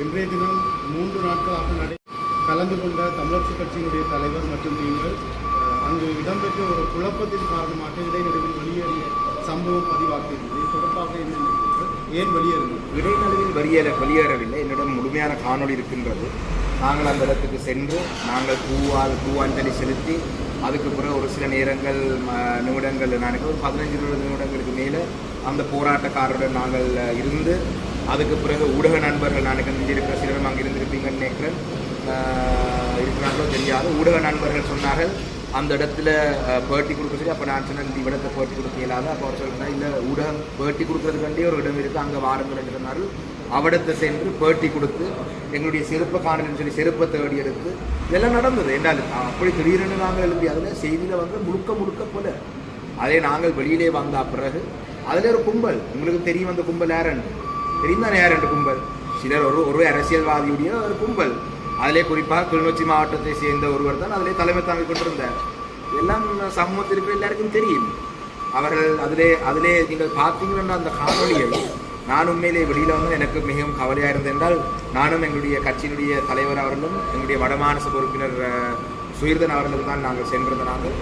இன்றைய தினம் மூன்று நாட்களாக நடை கலந்து கொண்ட தமிழரசு கட்சியினுடைய தலைவர் மற்றும் நீங்கள் அங்கு இடம்பெற்ற ஒரு குழப்பத்தின் காரணமாக இடைநடுவில் வெளியேறிய சம்பவம் பதிவாகியிருந்தது. தொடர்பாக என்ன ஏன் வெளியேறினீர்கள்? இடைநடுவில் வெளியேற வெளியேறவில்லை. என்னிடம் முழுமையான காணொளி இருக்கின்றது. நாங்கள் அந்த இடத்துக்கு சென்று நாங்கள் பூவால் பூவாஞ்சலி செலுத்தி அதுக்கு பிறகு ஒரு சில நேரங்கள் நிமிடங்கள் நான் ஒரு பதினஞ்சு இருபது நிமிடங்களுக்கு மேலே அந்த போராட்டக்காரருடன் நாங்கள் இருந்து அதுக்கு பிறகு ஊடக நண்பர்கள் நான் நினைக்கிறேன் இங்கே இருக்கிற சிலரும் அங்கே இருந்திருப்பீங்கன்னு நினைக்கிறேன். இருக்கிறாங்களோ தெரியாது. ஊடக நண்பர்கள் சொன்னார்கள் அந்த இடத்துல பேட்டி கொடுக்க சொல்லி அப்போ நான் சொன்னேன் இந்த இடத்தை பேட்டி கொடுக்க இயலாது. அப்போ அவர் சொல்லினா இல்லை ஊடகம் பேட்டி கொடுக்கறதுக்காண்டி ஒரு இடம் இருக்குது அங்கே வாருங்கள் என்று அவடத்தை சென்று பேட்டி கொடுத்து எங்களுடைய செருப்பை காணலன்னு சொல்லி செருப்பை தேடி எடுத்து இதெல்லாம் நடந்தது. என்றால் அப்படி திடீரென்று நாங்கள் எழுதி அதில் செய்தியில் வந்து முழுக்க முழுக்க போல. அதே நாங்கள் வெளியிலே வந்த பிறகு அதில் ஒரு கும்பல். உங்களுக்கு தெரியும் அந்த கும்பல் யாருன்னு தெரியும் யார் யார் கும்பல்? சிலர் ஒரு ஒரு அரசியல்வாதியுடைய ஒரு கும்பல். அதிலே குறிப்பாக கிளிநொச்சி மாவட்டத்தை சேர்ந்த ஒருவர் தான் அதிலே தலைமை தாங்கிக் கொண்டிருந்தார். எல்லாம் சமூகத்தில் இருக்கிற எல்லாருக்கும் தெரியும். அவர்கள் அதிலே அதிலே நீங்கள் பார்த்தீங்கன்னா அந்த காணொலியை நான் உண்மையிலே வெளியில் வந்து எனக்கு மிகவும் கவலையாக இருந்தென்றால் நானும் எங்களுடைய கட்சியினுடைய தலைவர் அவர்களும் எங்களுடைய வடமானச உறுப்பினர் சுயர்தன் அவர்களுக்கு தான் நாங்கள் சென்றிருந்த நாங்கள்.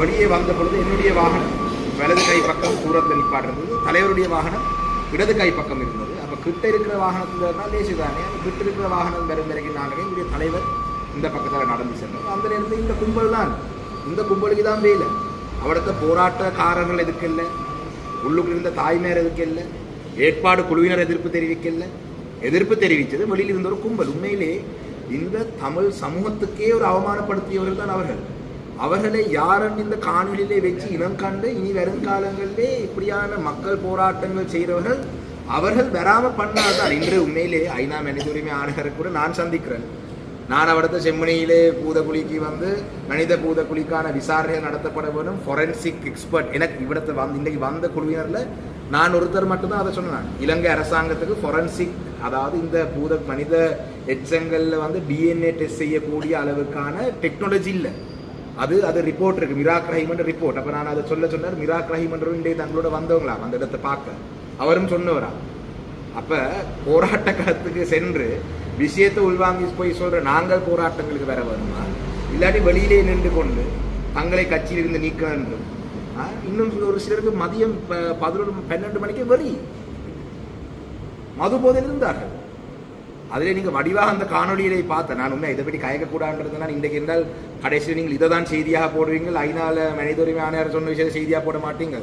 வெளியே வந்த பொழுது என்னுடைய வாகனம் வலது கை பக்கம் தூரத்தில் நிப்பாட்டிருந்தது தலைவருடைய வாகனம் இடது கை பக்கம் இருந்தது. அப்போ கிட்ட இருக்கிற வாகனத்தில் இருந்தால் லேசு தானே அந்த கிட்ட இருக்கிற வாகனம் வரும் வரைக்கும் நாங்கள் இங்கே தலைவர் இந்த பக்கத்தில் நடந்து சென்றோம் அந்த நேரத்தில் இந்த கும்பல் தான். இந்த கும்பலுக்கு தான் வேலை. அவடத்த போராட்டக்காரர்கள் எதுக்கு இல்லை? உள்ளுக்கு இருந்த தாய்மையர் எதுக்கு இல்லை? ஏற்பாடு குழுவினர் எதிர்ப்பு தெரிவிக்கல எதிர்ப்பு தெரிவித்தது வெளியில் இருந்த ஒரு கும்பல். உண்மையிலே இந்த தமிழ் சமூகத்துக்கே ஒரு அவமானப்படுத்தியவர்கள் தான் அவர்கள். அவர்களை யாரும் இந்த காணொலியிலே வச்சு இனம் கண்டு இனி வருங்காலங்களிலே இப்படியான மக்கள் போராட்டங்கள் செய்கிறவர்கள் அவர்கள் வராம பண்ணாதான் இன்று உண்மையிலே ஐநா மனித உரிமை ஆணையரை கூட நான் சந்திக்கிறேன். நான் அவடத்த செம்மணியிலே பூதகுழிக்கு வந்து மனித பூதகுலிக்கான விசாரணை நடத்தப்பட வேண்டும் ஃபொரென்சிக் எக்ஸ்பர்ட் எனக்கு இவிடத்தை வந்து இன்றைக்கு வந்த குழுவினரில் நான் ஒருத்தர் மட்டும்தான் அதை சொன்னேன். இலங்கை அரசாங்கத்துக்கு ஃபொரென்சிக் அதாவது இந்த பூத மனித எச்சங்களில் வந்து டிஎன்ஏ டெஸ்ட் செய்யக்கூடிய அளவுக்கான டெக்னாலஜி இல்லை. அது அது ரிப்போர்ட் இருக்குது மிராக் ரஹீம்ன்ற ரிப்போர்ட் அப்போ நான் அதை சொல்ல சொன்னார். மிராக் ரஹீமன்றரும் இன்றைக்கு தங்களோட வந்தவங்களா? அந்த இடத்தை பார்க்க. அவரும் சொன்னவரா. அப்ப போராட்ட களத்துக்கு சென்று விஷயத்தை உள்வாங்கி போய் சொல்ற நாங்கள் போராட்டங்களுக்கு வர வருமா? இல்லாட்டி வெளியிலே நின்று கொண்டு தங்களை கட்சியிலிருந்து நீக்க வேண்டும். இன்னும் ஒரு சிலருக்கு மதியம் பதினொன்று பன்னெண்டு மணிக்கு வரி மது போதையில் இருந்தார்கள். அதில் நீங்கள் வடிவாக அந்த காணொளியிலே பார்த்தேன் நான் உண்மை இதை பற்றி கயக்கக்கூடாதுன்றதுனால் இன்றைக்கு இருந்தால் கடைசியில் நீங்கள் இதை தான் செய்தியாக போடுவீங்கள். ஐநால மனித உரிமை ஆணையர் சொன்ன விஷயத்தை செய்தியாக போட மாட்டீங்க